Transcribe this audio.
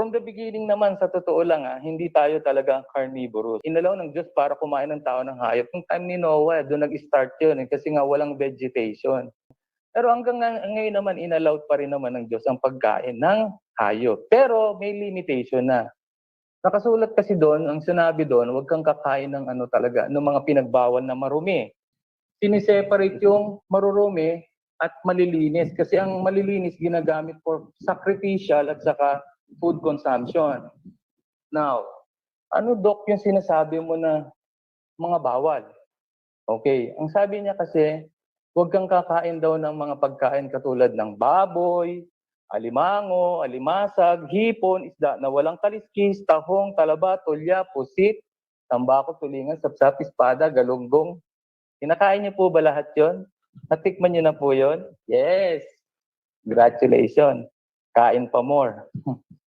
from the beginning naman, sa totoo lang, ah, hindi tayo talaga carnivorous. Inalaw ng Diyos para kumain ng tao ng hayop. Nung time ni Noah, doon nag-start yun eh, kasi nga walang vegetation. Pero hanggang nga- ngayon naman, inallowed pa rin naman ng Diyos ang pagkain ng hayop. Pero may limitation na. Nakasulat kasi doon, ang sinabi doon, huwag kang kakain ng ano talaga, ng mga pinagbawal na marumi. Siniseparate yung marurumi at malilinis. Kasi ang malilinis ginagamit for sacrificial at saka food consumption. Now, ano dok yung sinasabi mo na mga bawal? Okay, ang sabi niya kasi, huwag kang kakain daw ng mga pagkain katulad ng baboy, alimango, alimasag, hipon, isda na walang kaliskis, tahong, talaba, tulya, pusit, tambako, tulingan, sapsap, espada, galunggong. Kinakain niyo po ba lahat yon? Natikman niyo na po yon? Yes! Congratulations! Kain pa more.